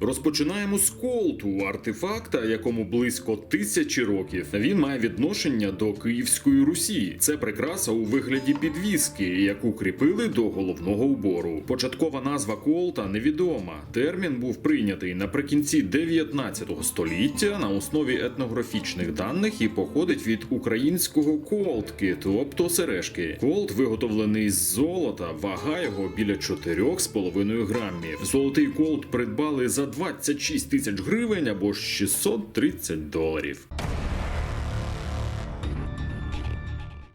Розпочинаємо з колту артефакта, якому близько тисячі років. Він має відношення до Київської Русі. Це прикраса у вигляді підвіски, яку кріпили до головного убору. Початкова назва колта невідома. Термін був прийнятий наприкінці 19 століття на основі етнографічних даних і походить від українського колтки, тобто сережки. Колт виготовлений з золота, вага його біля 4,5 грамів. Золотий колт придбали за 26 тисяч гривень або ж 630 доларів.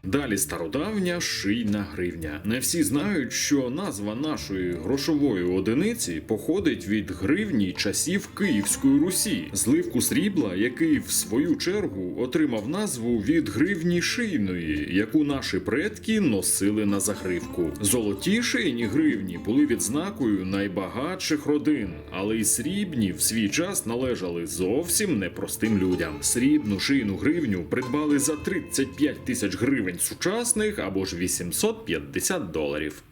Далі стародавня шийна гривня. Не всі знають, що назва нашої грошової одиниці походить від гривні часів Київської Русі, зливку срібла, який в свою чергу отримав назву від гривні шийної, яку наші предки носили на загривку. Золоті шийні гривні були відзнакою найбагатших родин, але й срібні в свій час належали зовсім непростим людям. Срібну шийну гривню придбали за 35 тисяч гривень сучасних або ж 850 доларів.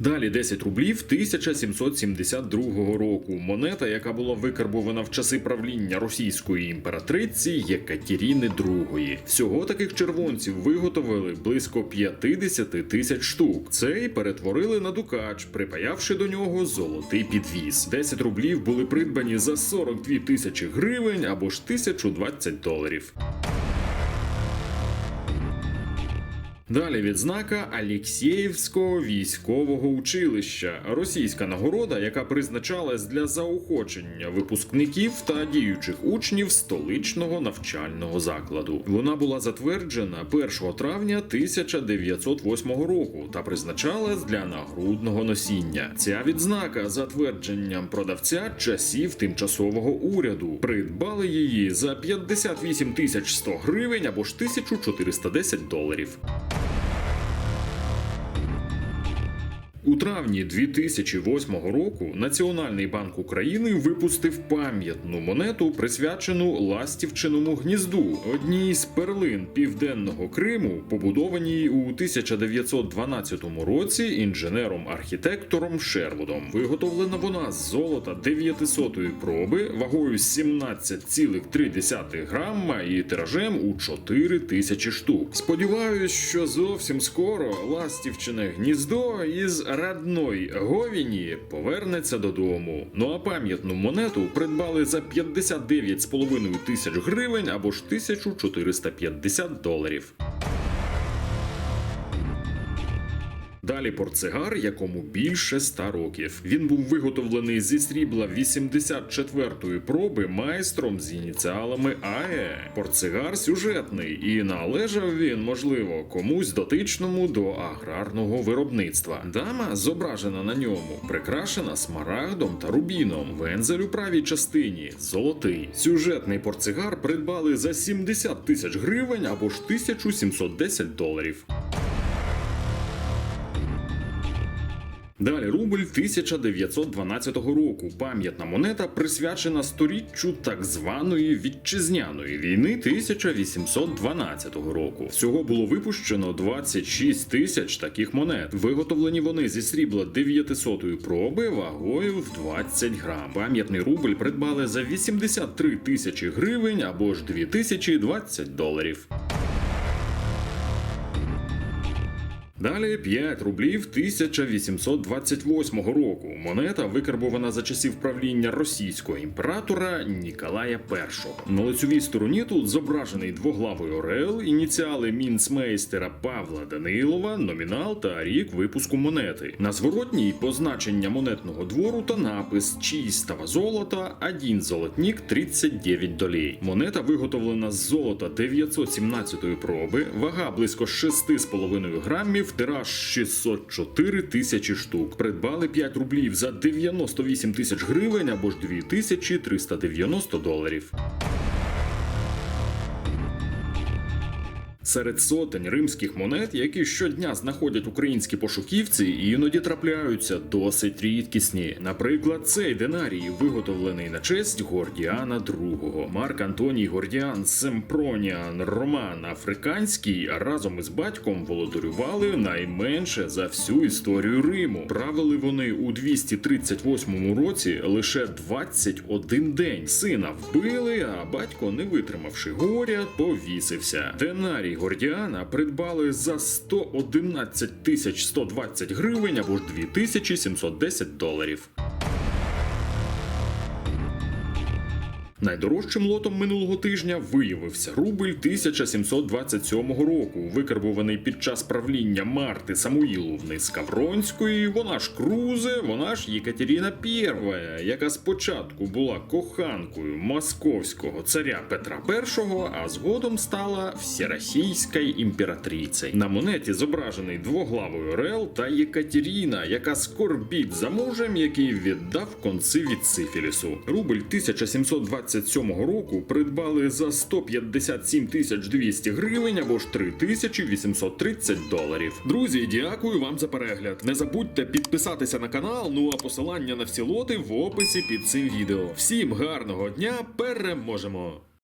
Далі 10 рублів 1772 року. Монета, яка була викарбована в часи правління російської імператриці Єкатеріни II. Всього таких червонців виготовили близько 50 тисяч штук. Цей перетворили на дукач, припаявши до нього золотий підвіз. 10 рублів були придбані за 42 тисячі гривень або ж 1020 доларів. Далі відзнака Алєксєєвського військового училища, російська нагорода, яка призначалась для заохочення випускників та діючих учнів столичного навчального закладу. Вона була затверджена 1 травня 1908 року та призначалась для нагрудного носіння. Ця відзнака затвердженням продавця часів тимчасового уряду придбали її за 58 тисяч 100 гривень або ж 1410 доларів. У травні 2008 року Національний банк України випустив пам'ятну монету, присвячену Ластівчиному гнізду, одній з перлин південного Криму, побудованій у 1912 році інженером-архітектором Шервудом. Виготовлена вона з золота 900-ї проби вагою 17,3 грамма і тиражем у 4 тисячі штук. Сподіваюсь, що зовсім скоро Ластівчине гніздо із радної Говіні повернеться додому. Ну а пам'ятну монету придбали за 59,5 тисяч гривень або ж 1450 доларів. Далі портсигар, якому більше ста років. Він був виготовлений зі срібла 84-ї проби майстром з ініціалами АЕ. Портсигар сюжетний, і належав він, можливо, комусь дотичному до аграрного виробництва. Дама, зображена на ньому, прикрашена смарагдом та рубіном. Вензель у правій частині золотий. Сюжетний портсигар придбали за 70 тисяч гривень або ж 1710 доларів. Далі рубль 1912 року. Пам'ятна монета присвячена сторіччю так званої вітчизняної війни 1812 року. Всього було випущено 26 тисяч таких монет. Виготовлені вони зі срібла 900-ї проби вагою в 20 грам. Пам'ятний рубль придбали за 83 тисячі гривень або ж 2020 доларів. Далі 5 рублів 1828 року. Монета викарбована за часів правління російського імператора Ніколая І. На лицевій стороні тут зображений двоглавий орел, ініціали мінцмейстера Павла Данилова, номінал та рік випуску монети. На зворотній позначення монетного двору та напис чистого золота, один золотник 39 долей. Монета виготовлена з золота 917-ї проби, вага близько 6,5 грамів тираж 604 тисячі штук. Придбали 5 рублів за 98 тисяч гривень або ж 2390 доларів. Серед сотень римських монет, які щодня знаходять українські пошуківці, іноді трапляються досить рідкісні. Наприклад, цей динарій виготовлений на честь Гордіана II. Марк Антоній Гордіан Семпроніан Роман Африканський разом із батьком володарювали найменше за всю історію Риму. Правили вони у 238 році лише 21 день. Сина вбили, а батько, не витримавши горя, повісився. Динарій Гордіана придбали за 111 тисяч 120 гривень або ж 2710 доларів. Найдорожчим лотом минулого тижня виявився рубль 1727 року, викарбуваний під час правління Марти Самуїловни Скавронської. Вона ж Крузе, вона ж Єкатеріна І, яка спочатку була коханкою московського царя Петра І, а згодом стала всеросійською імператрицею. На монеті зображений двоглавий орел та Єкатеріна, яка скорбіть за мужем, який віддав конці від сифілісу. Рубль 1727 року придбали за 157 тисяч 200 гривень або ж 3830 доларів. Друзі, дякую вам за перегляд. Не забудьте підписатися на канал. Ну а посилання на всі лоти в описі під цим відео. Всім гарного дня, переможемо!